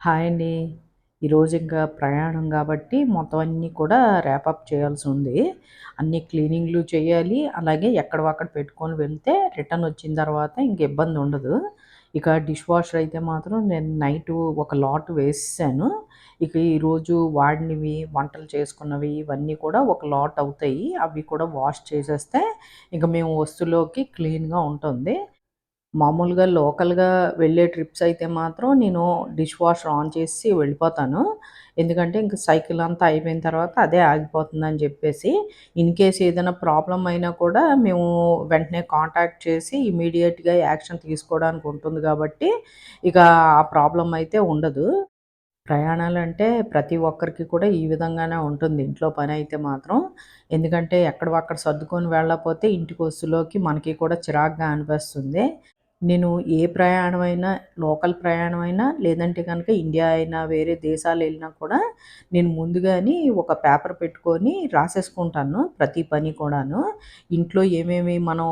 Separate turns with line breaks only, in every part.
Hi అండి. ఈరోజు ఇంకా ప్రయాణం కాబట్టి మొత్తం అన్నీ కూడా ర్యాపప్ చేయాల్సి ఉంది. అన్ని క్లీనింగ్‌లు చేయాలి. అలాగే ఎక్కడివక్కడ పెట్టుకొని వెళ్తే రిటర్న్ వచ్చిన తర్వాత ఇంక ఇబ్బంది ఉండదు. ఇక డిష్ వాషర్ అయితే మాత్రం నేను నైట్ ఒక లాట్ వేసేసాను. ఇక ఈరోజు వాడినవి, వంటలు చేసుకున్నవి ఇవన్నీ కూడా ఒక లాట్ అవుతాయి. అవి కూడా వాష్ చేసేస్తే ఇంక మేము వస్తువులోకి క్లీన్‌గా ఉంటుంది. మామూలుగా లోకల్‌గా వెళ్ళే ట్రిప్స్ అయితే మాత్రం నేను డిష్ వాషర్ ఆన్ చేసి వెళ్ళిపోతాను. ఎందుకంటే ఇంక సైకిల్ అంతా అయిపోయిన తర్వాత అదే ఆగిపోతుందని చెప్పేసి, ఇన్ కేస్ ఏదైనా ప్రాబ్లం అయినా కూడా మేము వెంటనే కాంటాక్ట్ చేసి ఇమీడియట్గా యాక్షన్ తీసుకోవడానికి ఉంటుంది కాబట్టి, ఇక ఆ ప్రాబ్లం అయితే ఉండదు. ప్రయాణాలు అంటే ప్రతి ఒక్కరికి కూడా ఈ విధంగానే ఉంటుంది ఇంట్లో పని అయితే మాత్రం. ఎందుకంటే ఎక్కడ సర్దుకొని వెళ్ళకపోతే ఇంటికి వస్తులోకి మనకి కూడా చిరాకుగా అనిపిస్తుంది. నేను ఏ ప్రయాణమైనా లోకల్ ప్రయాణమైనా లేదంటే కనుక ఇండియా అయినా వేరే దేశాలు వెళ్ళినా కూడా నేను ముందుగానే ఒక పేపర్ పెట్టుకొని రాసేసుకుంటాను ప్రతి పని కూడాను. ఇంట్లో ఏమేమి మనం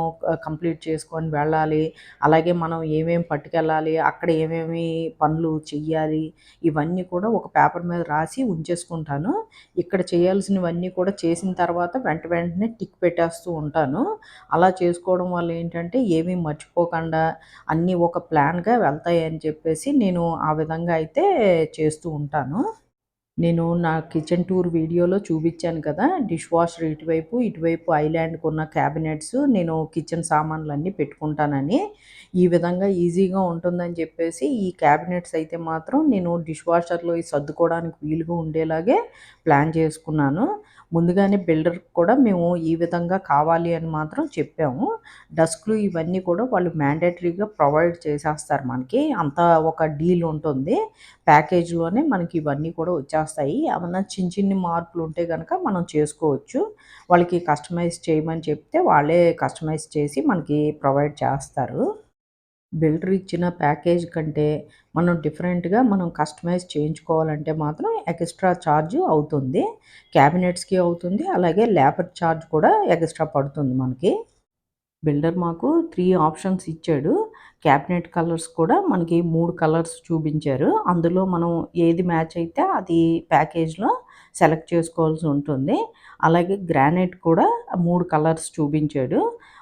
కంప్లీట్ చేసుకొని వెళ్ళాలి, అలాగే మనం ఏమేమి పట్టుకెళ్ళాలి, అక్కడ ఏమేమి పనులు చెయ్యాలి, ఇవన్నీ కూడా ఒక పేపర్ మీద రాసి ఉంచేసుకుంటాను. ఇక్కడ చేయాల్సినవన్నీ కూడా చేసిన తర్వాత వెంట వెంటనే టిక్ పెట్టేస్తూ ఉంటాను. అలా చేసుకోవడం వల్ల ఏంటంటే ఏమీ మర్చిపోకుండా అన్నీ ఒక ప్లాన్‌గా వెళ్తాయని చెప్పేసి నేను ఆ విధంగా అయితే చేస్తూ ఉంటాను. నేను నా కిచెన్ టూర్ వీడియోలో చూపించాను కదా! డిష్ వాషర్ ఇటువైపు, ఇటువైపు ఐలాండ్‌కి ఉన్న క్యాబినెట్స్ నేను కిచెన్ సామాన్లన్నీ పెట్టుకుంటానని. ఈ విధంగా ఈజీగా ఉంటుందని చెప్పేసి ఈ క్యాబినెట్స్ అయితే మాత్రం నేను డిష్ వాషర్‌లో సర్దుకోవడానికి వీలుగా ఉండేలాగే ప్లాన్ చేసుకున్నాను. ముందుగానే బిల్డర్‌కి కూడా మేము ఈ విధంగా కావాలి అని మాత్రం చెప్పాము. డస్క్‌లు ఇవన్నీ కూడా వాళ్ళు మ్యాండేటరీగా ప్రొవైడ్ చేసేస్తారు మనకి. అంతా ఒక డీల్ ఉంటుంది. ప్యాకేజ్‌లోనే మనకి ఇవన్నీ కూడా వచ్చేస్తాయి. ఏమన్నా చిన్న చిన్ని మార్పులు ఉంటే కనుక మనం చేసుకోవచ్చు. వాళ్ళకి కస్టమైజ్ చేయమని చెప్తే వాళ్ళే కస్టమైజ్ చేసి మనకి ప్రొవైడ్ చేస్తారు. బిల్డర్ ఇచ్చిన ప్యాకేజ్ కంటే మనం డిఫరెంట్‌గా మనం కస్టమైజ్ చేయించుకోవాలంటే మాత్రం ఎక్స్ట్రా ఛార్జ్ అవుతుంది. క్యాబినెట్స్‌కి అవుతుంది. అలాగే లేబర్ ఛార్జ్ కూడా ఎక్స్ట్రా పడుతుంది మనకి. బిల్డర్ మాకు త్రీ ఆప్షన్స్ ఇచ్చాడు. క్యాబినెట్ కలర్స్ కూడా మనకి మూడు కలర్స్ చూపించారు. అందులో మనం ఏది మ్యాచ్ అయితే అది ప్యాకేజ్‌లో సెలెక్ట్ చేసుకోవాల్సి ఉంటుంది. అలాగే గ్రానైట్ కూడా మూడు కలర్స్ చూపించాడు.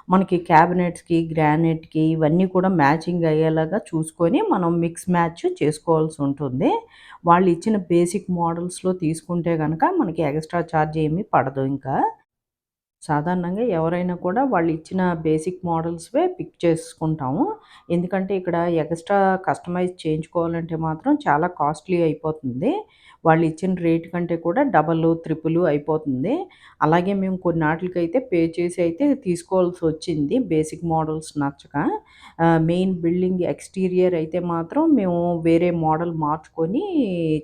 మనకి క్యాబినెట్స్‌కి, గ్రానైట్‌కి ఇవన్నీ కూడా మ్యాచింగ్ అయ్యేలాగా చూసుకొని మనం మిక్స్ మ్యాచ్ చేసుకోవాల్సి ఉంటుంది. వాళ్ళు ఇచ్చిన బేసిక్ మోడల్స్‌లో తీసుకుంటే కనుక మనకి ఎక్స్ట్రా ఛార్జ్ ఏమీ పడదు ఇంకా. సాధారణంగా ఎవరైనా కూడా వాళ్ళు ఇచ్చిన బేసిక్ మోడల్స్‌వే పిక్ చేసుకుంటాము. ఎందుకంటే ఇక్కడ ఎక్స్ట్రా కస్టమైజ్ చేయించుకోవాలంటే మాత్రం చాలా కాస్ట్‌లీ అయిపోతుంది. వాళ్ళు ఇచ్చిన రేట్ కంటే కూడా డబల్, త్రిపుల్ అయిపోతుంది. అలాగే మేము కొన్ని నాటికైతే పే చేసి అయితే తీసుకోవాల్సి వచ్చింది బేసిక్ మోడల్స్ నచ్చక. మెయిన్ బిల్డింగ్ ఎక్స్‌టీరియర్ అయితే మాత్రం మేము వేరే మోడల్ మార్చుకొని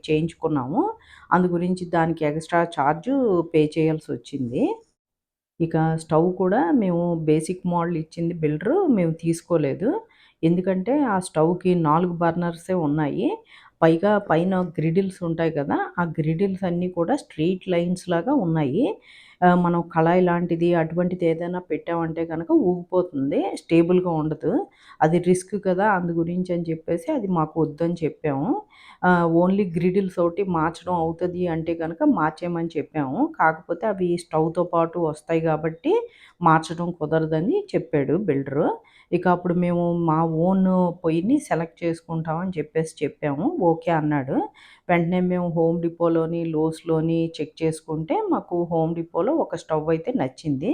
చేయించుకున్నాము. అందు గురించి దానికి ఎక్స్ట్రా ఛార్జు పే చేయాల్సి వచ్చింది ఇక స్టవ్ కూడా మేము బేసిక్ మోడల్ ఇచ్చింది బిల్డరు మేము తీసుకోలేదు. ఎందుకంటే ఆ స్టవ్‌కి నాలుగు బర్నర్సే ఉన్నాయి. పైగా పైన గ్రిడిల్స్ ఉంటాయి కదా! ఆ గ్రిడిల్స్ అన్నీ కూడా స్ట్రీట్ లైన్స్ లాగా ఉన్నాయి. మనం కళాయి లాంటిది అటువంటిది ఏదైనా పెట్టామంటే కనుక ఊగిపోతుంది. స్టేబుల్‌గా ఉండదు. అది రిస్క్ కదా! అందు గురించి అని చెప్పేసి అది మాకు వద్దని చెప్పాము. ఓన్లీ గ్రిడిల్స్ ఒకటి మార్చడం అవుతుంది అంటే కనుక మార్చేయమని చెప్పాము. కాకపోతే అవి స్టవ్‌తో పాటు వస్తాయి కాబట్టి మార్చడం కుదరదని చెప్పాడు బిల్డరు. ఇక అప్పుడు మేము మా ఓన్ పొయ్యిని సెలెక్ట్ చేసుకుంటాం అని చెప్పేసి చెప్పాము. ఓకే అన్నాడు. వెంటనే మేము హోమ్ డిపోలోని, లోస్‌లోని చెక్ చేసుకుంటే మాకు హోమ్ డిపోలో ఒక స్టవ్ అయితే నచ్చింది.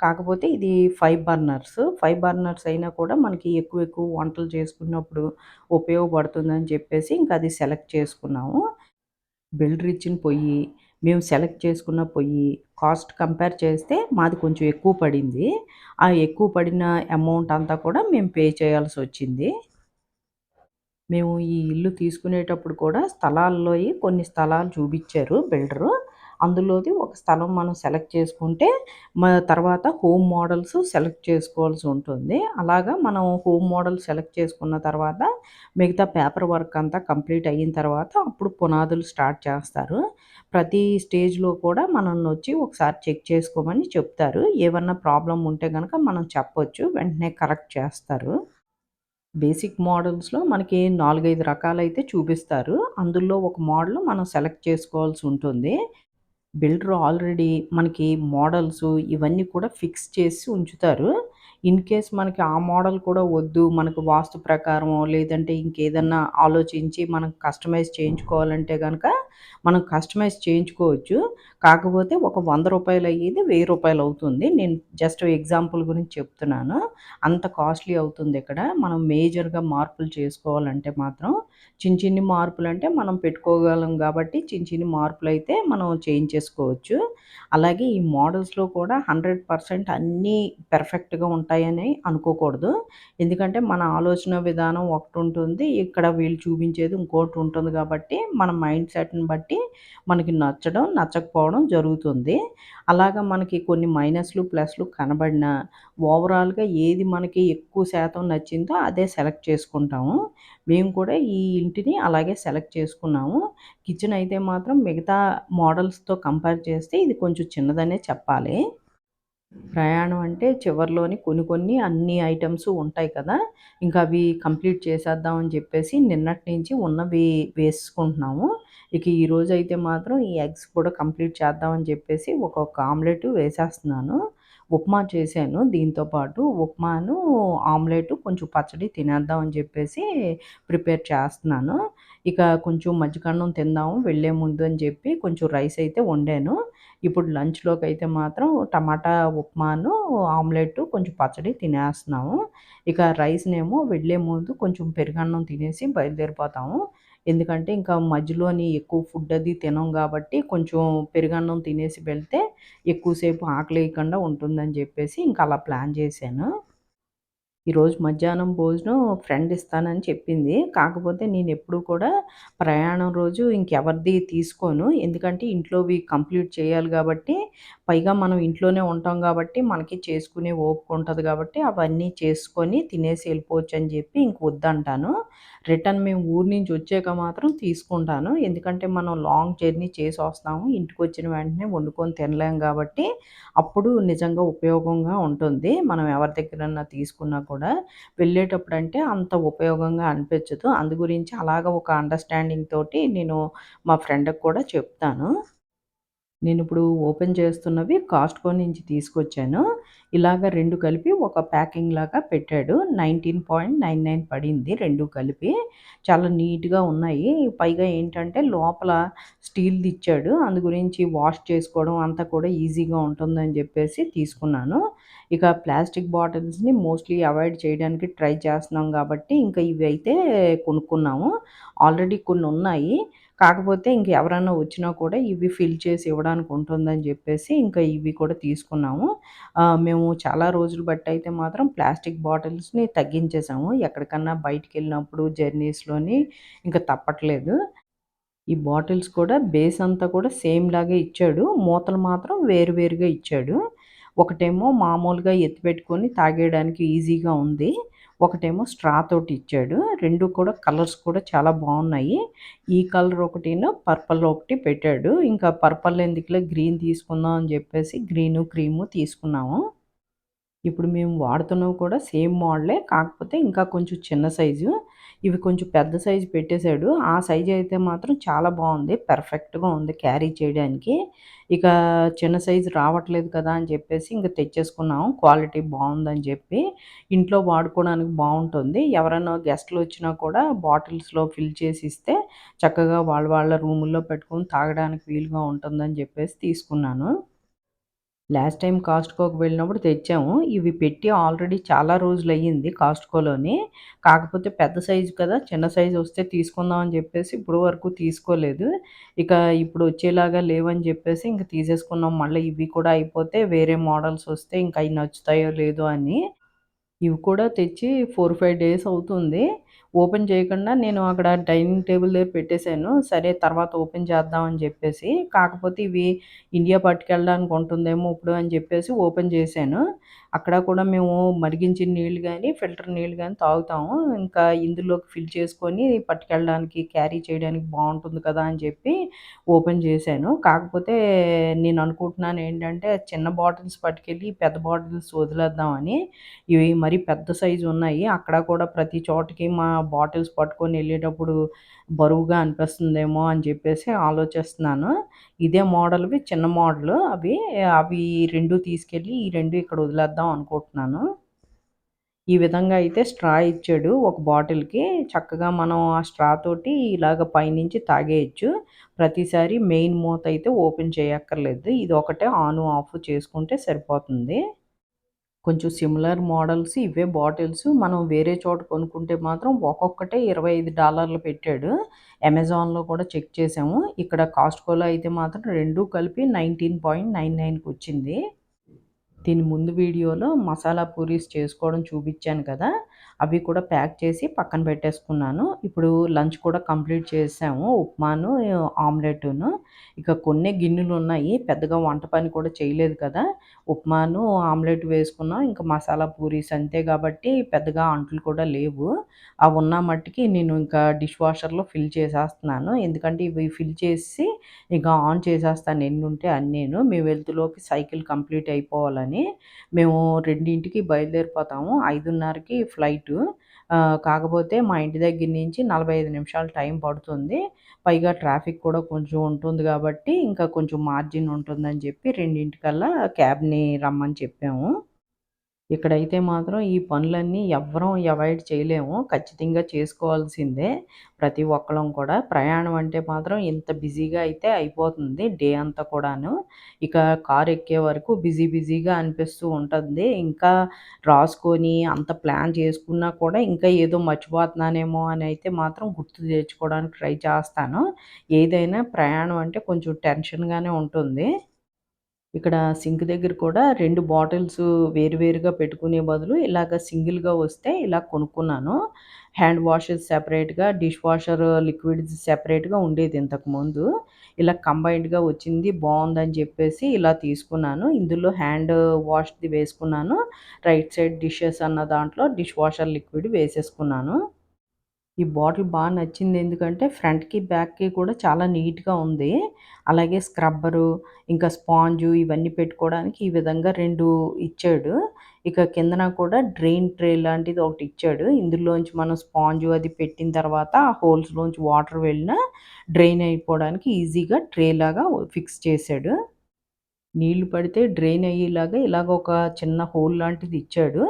కాకపోతే ఇది ఫైవ్ బర్నర్స్. ఫైవ్ బర్నర్స్ అయినా కూడా మనకి ఎక్కువ ఎక్కువ వంటలు చేసుకున్నప్పుడు ఉపయోగపడుతుందని చెప్పేసి ఇంక అది సెలెక్ట్ చేసుకున్నాము. బిల్డర్ ఇచ్చిన పొయ్యి, మేము సెలెక్ట్ చేసుకున్న పొయ్యి కాస్ట్ కంపేర్ చేస్తే మాది కొంచెం ఎక్కువ పడింది. ఆ ఎక్కువ పడిన అమౌంట్ అంతా కూడా మేము పే చేయాల్సి వచ్చింది మేము ఈ ఇల్లు తీసుకునేటప్పుడు కూడా స్థలాల్లోయి కొన్ని స్థలాలు చూపించారు బిల్డరు. అందులోది ఒక స్థలం మనం సెలెక్ట్ చేసుకుంటే మా తర్వాత హోమ్ మోడల్స్ సెలెక్ట్ చేసుకోవాల్సి ఉంటుంది. అలాగా మనం హోమ్ మోడల్ సెలెక్ట్ చేసుకున్న తర్వాత మిగతా పేపర్ వర్క్ అంతా కంప్లీట్ అయిన తర్వాత అప్పుడు పునాదులు స్టార్ట్ చేస్తారు. ప్రతి స్టేజ్‌లో కూడా మనల్ని వచ్చి ఒకసారి చెక్ చేసుకోమని చెప్తారు. ఏమన్నా ప్రాబ్లం ఉంటే కనుక మనం చెప్పొచ్చు. వెంటనే కరెక్ట్ చేస్తారు. బేసిక్ మోడల్స్‌లో మనకి 4, 5 రకాలైతే చూపిస్తారు. అందులో ఒక మోడల్ మనం సెలెక్ట్ చేసుకోవాల్సి ఉంటుంది. బిల్డర్ ఆల్రెడీ మనకి మోడల్స్ ఇవన్నీ కూడా ఫిక్స్ చేసి ఉంచుతారు. ఇన్ కేస్ మనకి ఆ మోడల్ కూడా వద్దు, మనకు వాస్తు ప్రకారమో లేదంటే ఇంకేదన్నా ఆలోచించి మనం కస్టమైజ్ చేయించుకోవాలంటే కనుక మనం కస్టమైజ్ చేయించుకోవచ్చు. కాకపోతే ఒక వంద రూపాయలు అయ్యేది వెయ్యి రూపాయలు అవుతుంది. నేను జస్ట్ ఎగ్జాంపుల్ గురించి చెప్తున్నాను. అంత కాస్ట్‌లీ అవుతుంది ఇక్కడ. మనం మేజర్‌గా మార్పులు చేసుకోవాలంటే మాత్రం చిన్న చిన్ని మార్పులు అంటే మనం పెట్టుకోగలం కాబట్టి చిన్న చిన్ని మార్పులు అయితే మనం చేయించేసుకోవచ్చు. అలాగే ఈ మోడల్స్‌లో కూడా 100% అన్నీ పెర్ఫెక్ట్‌గా ఉంటాయని అనుకోకూడదు. ఎందుకంటే మన ఆలోచన విధానం ఒకటి ఉంటుంది ఇక్కడ వీళ్ళు చూపించేది ఇంకోటి ఉంటుంది కాబట్టి మన మైండ్ సెట్‌ని బట్టి మనకి నచ్చడం, నచ్చకపోవడం జరుగుతుంది. అలాగా మనకి కొన్ని మైనస్‌లు, ప్లస్‌లు కనబడినా ఓవరాల్‌గా ఏది మనకి ఎక్కువ శాతం నచ్చిందో అదే సెలెక్ట్ చేసుకుంటాము. మేము కూడా ఈ ఇంటిని అలాగే సెలెక్ట్ చేసుకున్నాము. కిచెన్ అయితే మాత్రం మిగతా మోడల్స్‌తో కంపేర్ చేస్తే ఇది కొంచెం చిన్నదనే చెప్పాలి. ప్రయాణం అంటే చివర్లోని కొన్ని కొన్ని అన్ని ఐటమ్స్ ఉంటాయి కదా! ఇంకా అవి కంప్లీట్ చేసేద్దాం అని చెప్పేసి నిన్నటి నుంచి ఉన్నవి వేసుకుంటున్నాము. ఇక ఈరోజైతే మాత్రం ఈ ఎగ్స్ కూడా కంప్లీట్ చేద్దామని చెప్పేసి ఒక్కొక్క ఆమ్లెట్ వేసేస్తున్నాను. ఉప్మా చేశాను దీంతో పాటు ఉప్మాను, ఆమ్లెట్ కొంచెం పచ్చడి తినేద్దాం అని చెప్పేసి ప్రిపేర్ చేస్తున్నాను. ఇక కొంచెం మజ్జిగన్నం తిందాము వెళ్ళే ముందు అని చెప్పి కొంచెం రైస్ అయితే వండాను. ఇప్పుడు లంచ్‌లోకి అయితే మాత్రం టమాటా ఉప్మాను, ఆమ్లెట్ కొంచెం పచ్చడి తినేస్తున్నాము. ఇక రైస్‌నేమో వెళ్ళే ముందు కొంచెం పెరుగన్నం తినేసి బయలుదేరిపోతాము. ఎందుకంటే ఇంకా మధ్యలోని ఎక్కువ ఫుడ్ అది తినం కాబట్టి కొంచెం పెరుగన్నం తినేసి వెళ్తే ఎక్కువసేపు ఆకలేయకుండా ఉంటుందని చెప్పేసి ఇంకా అలా ప్లాన్ చేశాను. ఈరోజు మధ్యాహ్నం భోజనం ఫ్రెండ్ ఇస్తానని చెప్పింది. కాకపోతే నేను ఎప్పుడు కూడా ప్రయాణం రోజు ఇంకెవరిది తీసుకోను. ఎందుకంటే ఇంట్లోవి కంప్లీట్ చేయాలి కాబట్టి పైగా మనం ఇంట్లోనే ఉంటాం కాబట్టి మనకి చేసుకునే ఓపిక ఉంటుంది కాబట్టి అవన్నీ చేసుకొని తినేసి వెళ్ళిపోవచ్చు అని చెప్పి ఇంక వద్దంటాను. రిటర్న్ మేము ఊరి నుంచి వచ్చాక మాత్రం తీసుకుంటాను. ఎందుకంటే మనం లాంగ్ జర్నీ చేసి వస్తాము ఇంటికి వచ్చిన వెంటనే వండుకొని తినలేం కాబట్టి అప్పుడు నిజంగా ఉపయోగంగా ఉంటుంది. మనం ఎవరి దగ్గరన్నా తీసుకున్నా కూడా వెళ్ళేటప్పుడు అంటే అంత ఉపయోగంగా అనిపించదు. అందు గురించి అలాగ ఒక అండర్‌స్టాండింగ్ తోటి నేను మా ఫ్రెండ్‌కి కూడా చెప్తాను. నేను ఇప్పుడు ఓపెన్ చేస్తున్నవి కాస్ట్‌కో నుంచి తీసుకొచ్చాను. ఇలాగ రెండు కలిపి ఒక ప్యాకింగ్ లాగా పెట్టాడు. 19.99 పడింది రెండు కలిపి. చాలా నీట్‌గా ఉన్నాయి. పైగా ఏంటంటే లోపల స్టీల్‌ది ఇచ్చాడు. అందు గురించి వాష్ చేసుకోవడం అంతా కూడా ఈజీగా ఉంటుందని చెప్పేసి తీసుకున్నాను. ఇక ప్లాస్టిక్ బాటిల్స్‌ని మోస్ట్‌లీ అవాయిడ్ చేయడానికి ట్రై చేస్తున్నాం కాబట్టి ఇంకా ఇవి అయితే కొనుక్కున్నాము. ఆల్రెడీ కొన్ని ఉన్నాయి కాకపోతే ఇంక ఎవరైనా వచ్చినా కూడా ఇవి ఫిల్ చేసి ఇవ్వడానికి ఉంటుందని చెప్పేసి ఇంకా ఇవి కూడా తీసుకున్నాము. మేము చాలా రోజులు బట్టి అయితే మాత్రం ప్లాస్టిక్ బాటిల్స్‌ని తగ్గించేసాము. ఎక్కడికన్నా బయటికెళ్ళినప్పుడు జర్నీస్‌లోని ఇంకా తప్పట్లేదు. ఈ బాటిల్స్ కూడా బేస్ అంతా కూడా సేమ్ లాగే ఇచ్చాడు. మూతలు మాత్రం వేరు వేరుగా ఇచ్చాడు. ఒకటేమో మామూలుగా ఎత్తిపెట్టుకొని తాగేయడానికి ఈజీగా ఉంది. ఒకటేమో స్ట్రా తోటి ఇచ్చాడు. రెండు కూడా కలర్స్ కూడా చాలా బాగున్నాయి ఈ కలర్ ఒకటిను పర్పల్ ఒకటి పెట్టాడు. ఇంకా పర్పల్ ఎందుకులే గ్రీన్ తీసుకుందాం అని చెప్పేసి గ్రీను, క్రీము తీసుకున్నాము. ఇప్పుడు మేము వాడుతున్నవి కూడా సేమ్ మోడలే. కాకపోతే ఇంకా కొంచెం చిన్న సైజు. ఇవి కొంచెం పెద్ద సైజు పెట్టేశాడు ఆ సైజు అయితే మాత్రం చాలా బాగుంది పర్ఫెక్ట్‌గా ఉంది క్యారీ చేయడానికి. ఇక చిన్న సైజు రావట్లేదు కదా అని చెప్పేసి ఇంక తెచ్చేసుకున్నాము. క్వాలిటీ బాగుందని చెప్పి. ఇంట్లో వాడుకోవడానికి బాగుంటుంది ఎవరైనా గెస్ట్‌లొచ్చినా కూడా బాటిల్స్‌లో ఫిల్ చేసి ఇస్తే చక్కగా వాళ్ళ వాళ్ళ రూముల్లో పెట్టుకొని తాగడానికి వీలుగా ఉంటుందని చెప్పేసి తీసుకున్నాను. లాస్ట్ టైం కాస్ట్‌కోకి వెళ్ళినప్పుడు తెచ్చాము. ఇవి పెట్టి ఆల్రెడీ చాలా రోజులు అయ్యింది కాస్ట్‌కోలోని. కాకపోతే పెద్ద సైజు కదా! చిన్న సైజు వస్తే తీసుకుందాం అని చెప్పేసి ఇప్పుడు వరకు తీసుకోలేదు. ఇక ఇప్పుడు వచ్చేలాగా లేవని చెప్పేసి ఇంక తీసేసుకున్నాం. మళ్ళీ ఇవి కూడా అయిపోతే వేరే మోడల్స్ వస్తే ఇంక అవి నచ్చుతాయో లేదో అని. ఇవి కూడా తెచ్చి 4, 5 డేస్ అవుతుంది. ఓపెన్ చేయకుండా నేను అక్కడ డైనింగ్ టేబుల్ దగ్గర పెట్టేశాను. సరే తర్వాత ఓపెన్ చేద్దాం అని చెప్పేసి. కాకపోతే ఇవి ఇండియా పట్టుకెళ్ళడానికి ఉంటుందేమో ఇప్పుడు అని చెప్పేసి ఓపెన్ చేశాను. అక్కడ కూడా మేము మరిగించిన నీళ్ళు కానీ ఫిల్టర్ నీళ్ళు కానీ తాగుతాము. ఇంకా ఇందులోకి ఫిల్ చేసుకొని పట్టుకెళ్ళడానికి, క్యారీ చేయడానికి బాగుంటుంది కదా అని చెప్పి ఓపెన్ చేశాను. కాకపోతే నేను అనుకుంటున్నాను ఏంటంటే చిన్న బాటిల్స్ పట్టుకెళ్ళి పెద్ద బాటిల్స్ వదిలేద్దామని. ఇవి మరి పెద్ద సైజు ఉన్నాయి. అక్కడ కూడా ప్రతి చోటకి మా బాటిల్స్ పట్టుకొని వెళ్ళేటప్పుడు బరువుగా అనిపిస్తుందేమో అని చెప్పేసి ఆలోచిస్తున్నాను. ఇదే మోడల్‌వి చిన్న మోడల్ అవి. అవి రెండు తీసుకెళ్ళి ఈ రెండు ఇక్కడ వదిలేద్దాం అనుకుంటున్నాను. ఈ విధంగా అయితే స్ట్రా ఇచ్చాడు ఒక బాటిల్‌కి. చక్కగా మనం ఆ స్ట్రా తోటి ఇలాగ పైనుంచి తాగేయొచ్చు. ప్రతిసారి మెయిన్ మూత అయితే ఓపెన్ చేయక్కర్లేదు. ఇది ఒకటే ఆన్ ఆఫ్ చేసుకుంటే సరిపోతుంది. కొంచెం సిమిలర్ మోడల్స్ ఇవే బాటిల్స్ మనం వేరే చోట కొనుక్కుంటే మాత్రం ఒక్కొక్కటే $25 పెట్టాడు. అమెజాన్‌లో కూడా చెక్ చేసాము. ఇక్కడ కాస్ట్‌కోలో అయితే మాత్రం రెండు కలిపి 19.99కి వచ్చింది. దీని ముందు వీడియోలో మసాలా పూరీస్ చేసుకోవడం చూపించాను కదా! అవి కూడా ప్యాక్ చేసి పక్కన పెట్టేసుకున్నాను. ఇప్పుడు లంచ్ కూడా కంప్లీట్ చేసాము. ఉప్మాను, ఆమ్లెట్ను ఇక గిన్నెలు ఉన్నాయి పెద్దగా వంట పని కూడా చేయలేదు కదా! ఉప్మాను, ఆమ్లెట్ వేసుకున్నాం. ఇంకా మసాలా పూరీస్ అంతే కాబట్టి పెద్దగా అంట్లు కూడా లేవు. అవి ఉన్న మట్టికి నేను ఇంకా డిష్ వాషర్‌లో ఫిల్ చేసేస్తున్నాను. ఎందుకంటే ఇవి ఫిల్ చేసి ఇక ఆన్ చేసేస్తాను ఎన్నుంటే అన్నీను. మేము వెళ్తులోకి సైకిల్ కంప్లీట్ అయిపోవాలని. మేము రెండింటికి బయలుదేరిపోతాము. ఐదున్నరకి ఫ్లైట్ ఆహ్, కాకపోతే మా ఇంటి దగ్గర నుంచి 45 నిమిషాలు టైం పడుతుంది. పైగా ట్రాఫిక్ కూడా కొంచెం ఉంటుంది కాబట్టి ఇంకా కొంచెం మార్జిన్ ఉంటుందని చెప్పి రెండింటికల్లా క్యాబ్‌ని రమ్మని చెప్పాము. ఇక్కడైతే మాత్రం ఈ పనులన్నీ ఎవ్వరం అవాయిడ్ చేయలేము. ఖచ్చితంగా చేసుకోవాల్సిందే. ప్రతి ఒక్కరం కూడా. ప్రయాణం అంటే మాత్రం ఇంత బిజీగా అయితే అయిపోతుంది డే అంతా కూడాను. ఇక కారు ఎక్కే వరకు బిజీ బిజీగా అనిపిస్తూ ఉంటుంది. ఇంకా రాసుకొని అంత ప్లాన్ చేసుకున్నా కూడా ఇంకా ఏదో మర్చిపోతున్నానేమో అని అయితే మాత్రం గుర్తు తెచ్చుకోవడానికి ట్రై చేస్తాను. ఏదైనా ప్రయాణం అంటే కొంచెం టెన్షన్‌గానే ఉంటుంది. ఇక్కడ సింక్ దగ్గర కూడా రెండు బాటిల్స్ వేరు వేరుగా పెట్టుకునే బదులు ఇలాగ సింగిల్‌గా వస్తే ఇలా కొనుక్కున్నాను. హ్యాండ్ వాషెస్ సెపరేట్‌గా, డిష్ వాషర్ లిక్విడ్స్ సెపరేట్‌గా ఉండేది ఇంతకుముందు. ఇలా కంబైన్డ్‌గా వచ్చింది బాగుందని చెప్పేసి ఇలా తీసుకున్నాను. ఇందులో హ్యాండ్ వాష్‌ది వేసుకున్నాను. రైట్ సైడ్ డిషెస్ అన్న దాంట్లో డిష్ వాషర్ లిక్విడ్ వేసేసుకున్నాను. ఈ బాటిల్ బాగా నచ్చింది ఎందుకంటే ఫ్రంట్‌కి, బ్యాక్‌కి కూడా చాలా నీట్‌గా ఉంది. అలాగే స్క్రబ్బరు, ఇంకా స్పాంజు ఇవన్నీ పెట్టుకోవడానికి ఈ విధంగా 2 ఇచ్చాడు. ఇక కిందన కూడా డ్రైన్ ట్రే లాంటిది ఒకటి ఇచ్చాడు. ఇందులోంచి మనం స్పాంజు అది పెట్టిన తర్వాత ఆ హోల్స్‌లోంచి వాటర్ వెళ్ళినా డ్రైన్ అయిపోవడానికి ఈజీగా ట్రే లాగా ఫిక్స్ చేశాడు. నీళ్ళు పడితే డ్రైన్ అయ్యేలాగా ఇలాగ ఒక చిన్న హోల్ లాంటిది ఇచ్చాడు.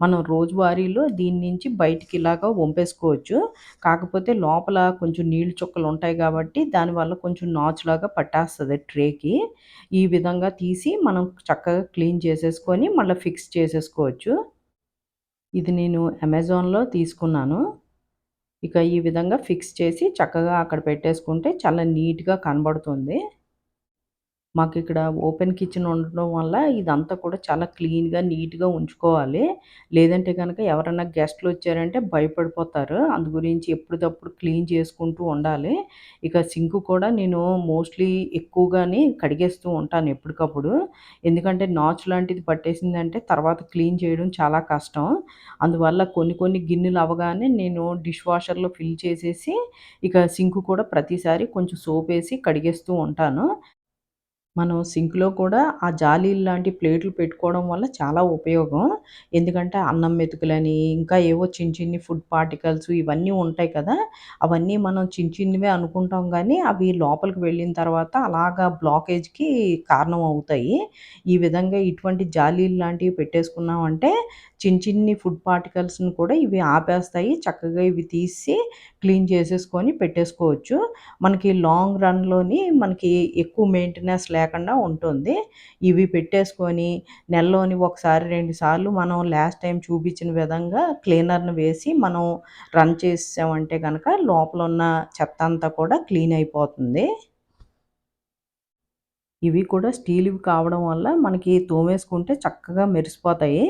మనం రోజువారీలో దీని నుంచి బయటికి ఇలాగ వంపేసుకోవచ్చు. కాకపోతే లోపల కొంచెం నీళ్ళు చుక్కలు ఉంటాయి కాబట్టి దానివల్ల కొంచెం నాచులాగా పట్టేస్తుంది ట్రేకి. ఈ విధంగా తీసి మనం చక్కగా క్లీన్ చేసేసుకొని మళ్ళీ ఫిక్స్ చేసేసుకోవచ్చు. ఇది నేను అమెజాన్‌లో తీసుకున్నాను. ఇక ఈ విధంగా ఫిక్స్ చేసి చక్కగా అక్కడ పెట్టేసుకుంటే చాలా నీట్‌గా కనబడుతుంది. మాకు ఇక్కడ ఓపెన్ కిచెన్ ఉండడం వల్ల ఇదంతా కూడా చాలా క్లీన్‌గా, నీట్‌గా ఉంచుకోవాలి. లేదంటే కనుక ఎవరైనా గెస్ట్‌లు వచ్చారంటే భయపడిపోతారు. అందు గురించి ఎప్పటికప్పుడు క్లీన్ చేసుకుంటూ ఉండాలి. ఇక సింక్ కూడా నేను మోస్ట్‌లీ ఎక్కువగానే కడిగేస్తూ ఉంటాను ఎప్పటికప్పుడు. ఎందుకంటే నాచు లాంటిది పట్టేసిందంటే తర్వాత క్లీన్ చేయడం చాలా కష్టం. అందువల్ల కొన్ని కొన్ని గిన్నెలు అవగానే నేను డిష్ వాషర్‌లో ఫిల్ చేసేసి ఇక సింక్ కూడా ప్రతిసారి కొంచెం సోపేసి కడిగేస్తూ ఉంటాను. మనం సింక్‌లో కూడా ఆ జాలీలు లాంటి ప్లేట్లు పెట్టుకోవడం వల్ల చాలా ఉపయోగం. ఎందుకంటే అన్నం మెతుకులని, ఇంకా ఏవో చిన్ని చిన్ని ఫుడ్ పార్టికల్స్ ఇవన్నీ ఉంటాయి కదా! అవన్నీ మనం చిన్న చిన్నవే అనుకుంటాం కానీ అవి లోపలికి వెళ్ళిన తర్వాత అలాగా బ్లాకేజ్‌కి కారణం అవుతాయి. ఈ విధంగా ఇటువంటి జాలీలు లాంటివి పెట్టేసుకున్నామంటే చిన్న చిన్ని ఫుడ్ పార్టికల్స్‌ని కూడా ఇవి ఆపేస్తాయి. చక్కగా ఇవి తీసి క్లీన్ చేసేసుకొని పెట్టేసుకోవచ్చు. మనకి లాంగ్ రన్‌లోని మనకి ఎక్కువ మెయింటెనెన్స్ లేకుండా ఉంటుంది. ఇవి పెట్టేసుకొని నెలలోని ఒకసారి, రెండు సార్లు మనం లాస్ట్ టైం చూపించిన విధంగా క్లీనర్‌ని వేసి మనం రన్ చేసామంటే కనుక లోపల ఉన్న చెత్త అంతా కూడా క్లీన్ అయిపోతుంది. ఇవి కూడా స్టీల్‌వి కావడం వల్ల మనకి తోమేసుకుంటే చక్కగా మెరిసిపోతాయి.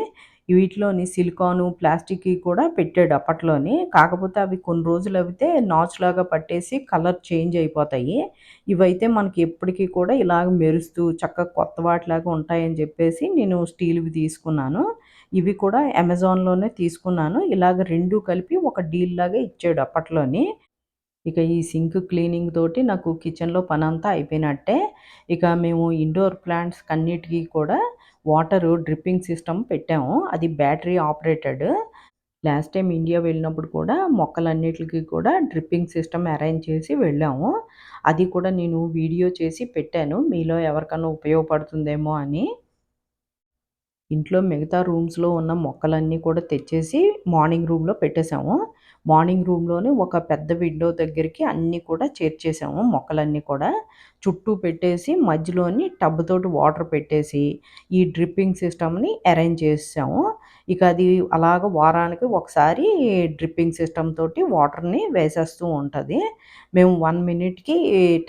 వీటిలోని సిలికాను, ప్లాస్టిక్ కూడా పెట్టాడు అప్పట్లోని. కాకపోతే అవి కొన్ని రోజులు అవితే నాచులాగా పట్టేసి కలర్ చేంజ్ అయిపోతాయి. ఇవైతే మనకి ఎప్పటికీ కూడా ఇలాగ మెరుస్తూ చక్కగా కొత్త వాటిలాగా ఉంటాయని చెప్పేసి నేను స్టీల్‌వి తీసుకున్నాను. ఇవి కూడా అమెజాన్‌లోనే తీసుకున్నాను. ఇలాగ రెండు కలిపి ఒక డీల్ లాగా ఇచ్చాడు అప్పట్లోని. ఇక ఈ సింక్ క్లీనింగ్ తోటి నాకు కిచెన్‌లో పనంతా అయిపోయినట్టే. ఇక మేము ఇండోర్ ప్లాంట్స్ అన్నిటికీ కూడా వాటరు డ్రిప్పింగ్ సిస్టమ్ పెట్టాము. అది battery operated. Last time India వెళ్ళినప్పుడు కూడా మొక్కలన్నిటికి కూడా డ్రిప్పింగ్ సిస్టమ్ అరేంజ్ చేసి వెళ్ళాము. అది కూడా నేను వీడియో చేసి పెట్టాను. మీలో ఎవరికన్నా ఉపయోగపడుతుందేమో అని. ఇంట్లో మిగతా రూమ్స్‌లో ఉన్న మొక్కలన్నీ కూడా తెచ్చేసి మార్నింగ్ రూమ్‌లో పెట్టేసాము. మార్నింగ్ రూమ్‌లోనే ఒక పెద్ద విండో దగ్గరికి అన్నీ కూడా చేర్చేసాము మొక్కలన్నీ కూడా. చుట్టూ పెట్టేసి మధ్యలోని టబ్ తోటి వాటర్ పెట్టేసి ఈ డ్రిప్పింగ్ సిస్టమ్‌ని అరేంజ్ చేసాము ఇక అది అలాగ వారానికి ఒకసారి డ్రిప్పింగ్ సిస్టమ్ తోటి వాటర్‌ని వేసేస్తూ ఉంటుంది మేము వన్ మినిట్‌కి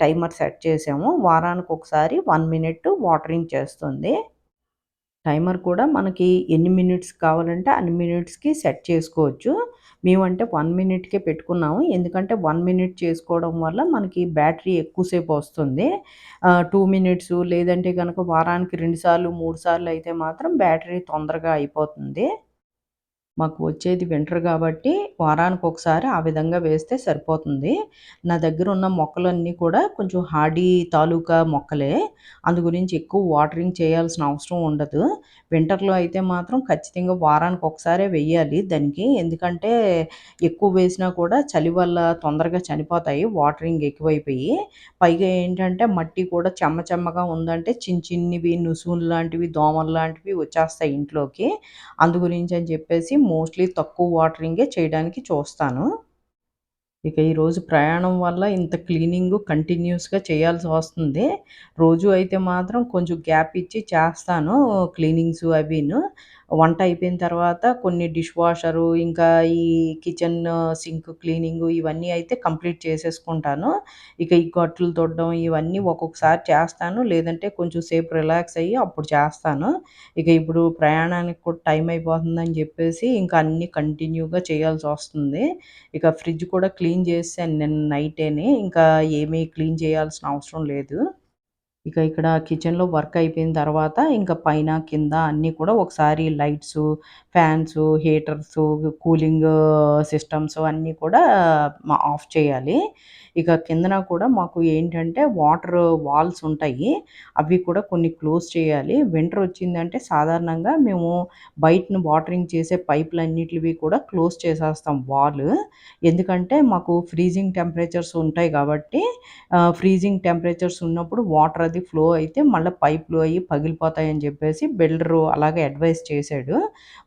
టైమర్ సెట్ చేసాము. వారానికి ఒకసారి వన్ మినిట్ వాటరింగ్ చేస్తుంది. టైమర్ కూడా మనకి ఎన్ని మినిట్స్ కావాలంటే అన్ని మినిట్స్‌కి సెట్ చేసుకోవచ్చు. మేమంటే వన్ మినిట్‌కే పెట్టుకున్నాము. ఎందుకంటే వన్ మినిట్ చేసుకోవడం వల్ల మనకి బ్యాటరీ ఎక్కువసేపు వస్తుంది. టూ మినిట్స్ లేదంటే కనుక వారానికి 2 సార్లు, 3 సార్లు అయితే మాత్రం బ్యాటరీ తొందరగా అయిపోతుంది. మాకు వచ్చేది వింటర్ కాబట్టి వారానికి ఒకసారి ఆ విధంగా వేస్తే సరిపోతుంది. నా దగ్గర ఉన్న మొక్కలన్నీ కూడా కొంచెం హార్డీ తాలూకా మొక్కలే. అందు గురించి ఎక్కువ వాటరింగ్ చేయాల్సిన అవసరం ఉండదు. వింటర్‌లో అయితే మాత్రం ఖచ్చితంగా వారానికి ఒకసారే వెయ్యాలి దానికి. ఎందుకంటే ఎక్కువ వేసినా కూడా చలి వల్ల తొందరగా చనిపోతాయి వాటరింగ్ ఎక్కువైపోయి. పైగా ఏంటంటే మట్టి కూడా చెమ్మ చెమ్మగా ఉందంటే చిన్ని చిన్నివి నుసువులు లాంటివి, దోమలు లాంటివి వచ్చేస్తాయి ఇంట్లోకి. అందు గురించి అని చెప్పేసి మోస్ట్‌లీ తక్కువ వాటరింగే చేయడానికి చూస్తాను. ఇక ఈరోజు ప్రయాణం వల్ల ఇంత క్లీనింగ్ కంటిన్యూస్‌గా చేయాల్సి వస్తుంది. రోజు అయితే మాత్రం కొంచెం గ్యాప్ ఇచ్చి చేస్తాను క్లీనింగ్స్ అవిను. వంట అయిపోయిన తర్వాత కొన్ని డిష్ వాషరు, ఇంకా ఈ కిచెన్ సింక్ క్లీనింగు ఇవన్నీ అయితే కంప్లీట్ చేసేసుకుంటాను. ఇక ఈ గట్లు తొడడం ఇవన్నీ ఒక్కొక్కసారి చేస్తాను. లేదంటే కొంచెం సేపు రిలాక్స్ అయ్యి అప్పుడు చేస్తాను. ఇక ఇప్పుడు ప్రయాణానికి కూడా టైం అయిపోతుందని చెప్పేసి ఇంకా అన్నీ కంటిన్యూగా చేయాల్సి వస్తుంది ఇక ఫ్రిడ్జ్ కూడా క్లీన్ చేసాను నిన్న నైటేనే. ఇంకా ఏమీ క్లీన్ చేయాల్సిన అవసరం లేదు. ఇక ఇక్కడ కిచెన్‌లో వర్క్ అయిపోయిన తర్వాత ఇంకా పైన, కింద అన్నీ కూడా ఒకసారి lights fans heaters cooling systems అన్నీ కూడా ఆఫ్ చేయాలి. ఇక కిందన కూడా మాకు ఏంటంటే వాటర్ వాల్స్ ఉంటాయి. అవి కూడా కొన్ని క్లోజ్ చేయాలి. వింటర్ వచ్చిందంటే సాధారణంగా మేము బయటను వాటరింగ్ చేసే పైపులన్నిటివి కూడా క్లోజ్ చేసేస్తాం వాల్. ఎందుకంటే మాకు ఫ్రీజింగ్ టెంపరేచర్స్ ఉంటాయి కాబట్టి ఫ్రీజింగ్ టెంపరేచర్స్ ఉన్నప్పుడు వాటర్ అది ఫ్లో అయితే మళ్ళీ పైపులు అయ్యి పగిలిపోతాయని చెప్పేసి బిల్డరు అలాగే అడ్వైస్ చేశాడు.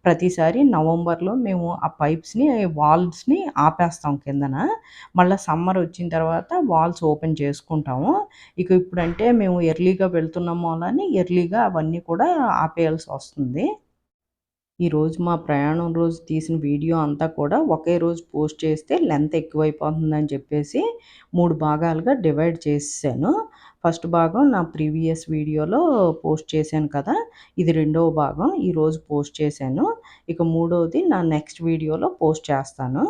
ప్రతిసారి నవంబర్‌లో మేము ఆ పైప్స్‌ని, వాల్స్ని ఆపేస్తాం కిందన. మళ్ళీ సమ్మర్ వచ్చిన తర్వాత వాల్స్ ఓపెన్ చేసుకుంటాము. ఇక ఇప్పుడంటే మేము ఎర్లీగా వెళ్తున్నాము అని ఎర్లీగా అవన్నీ కూడా ఆపేయాల్సి వస్తుంది. ఈరోజు మా ప్రయాణం రోజు తీసిన వీడియో అంతా కూడా ఒకే రోజు పోస్ట్ చేస్తే లెంత్ ఎక్కువైపోతుందని చెప్పేసి మూడు భాగాలుగా డివైడ్ చేసాను ఫస్ట్ భాగం నా ప్రీవియస్ వీడియోలో పోస్ట్ చేశాను కదా! ఇది రెండవ భాగం ఈరోజు పోస్ట్ చేశాను. ఇక మూడవది నా నెక్స్ట్ వీడియోలో పోస్ట్ చేస్తాను.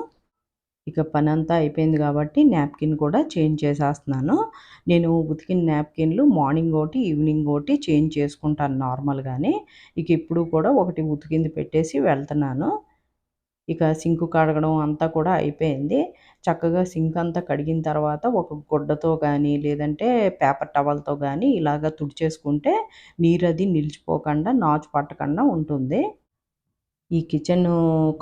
ఇక పని అంతా అయిపోయింది కాబట్టి నాప్కిన్ కూడా చేంజ్ చేసేస్తున్నాను. నేను ఉతికిన నాప్కిన్‌లు మార్నింగ్ ఒకటి, ఈవినింగ్ ఒకటి చేంజ్ చేసుకుంటాను నార్మల్‌గానే. ఇక ఇప్పుడు కూడా ఒకటి ఉతికింది పెట్టేసి వెళ్తున్నాను. ఇక సింక్ కడగడం అంతా కూడా అయిపోయింది. చక్కగా సింక్ అంతా కడిగిన తర్వాత ఒక గుడ్డతో కానీ లేదంటే పేపర్ టవల్‌తో కానీ ఇలాగ తుడిచేసుకుంటే నీరు అది నిలిచిపోకుండా, నాచు పట్టకుండా ఉంటుంది. ఈ కిచెన్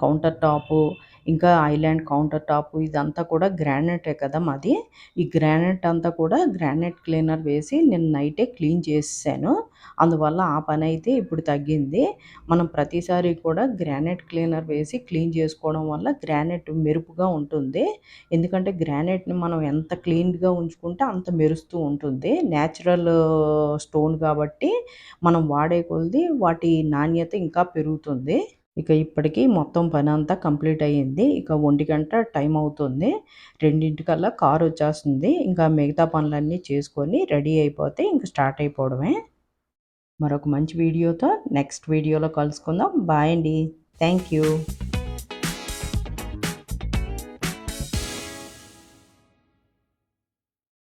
కౌంటర్ టాపు, ఇంకా ఐలాండ్ కౌంటర్ టాపు ఇదంతా కూడా గ్రానైటే కదా మాది. ఈ గ్రానైట్ అంతా కూడా గ్రానైట్ క్లీనర్ వేసి నేను నైటే క్లీన్ చేసాను అందువల్ల ఆ పని అయితే ఇప్పుడు తగ్గింది. మనం ప్రతిసారి కూడా గ్రానైట్ క్లీనర్ వేసి క్లీన్ చేసుకోవడం వల్ల గ్రానైట్ మెరుపుగా ఉంటుంది. ఎందుకంటే గ్రానైట్‌ని మనం ఎంత క్లీన్‌గా ఉంచుకుంటే అంత మెరుస్తూ ఉంటుంది. నేచురల్ స్టోన్ కాబట్టి మనం వాడే కొలది వాటి నాణ్యత ఇంకా పెరుగుతుంది. ఇక ఇప్పటికీ మొత్తం పని అంతా కంప్లీట్ అయ్యింది. ఇక 1:00 టైం అవుతుంది. రెండింటికల్లా కారు వచ్చేస్తుంది ఇంకా మిగతా పనులన్నీ చేసుకొని రెడీ అయిపోతే ఇంక స్టార్ట్ అయిపోవడమే. మరొక మంచి వీడియోతో నెక్స్ట్ వీడియోలో కలుసుకుందాం. బాయ్ అండి. Thank you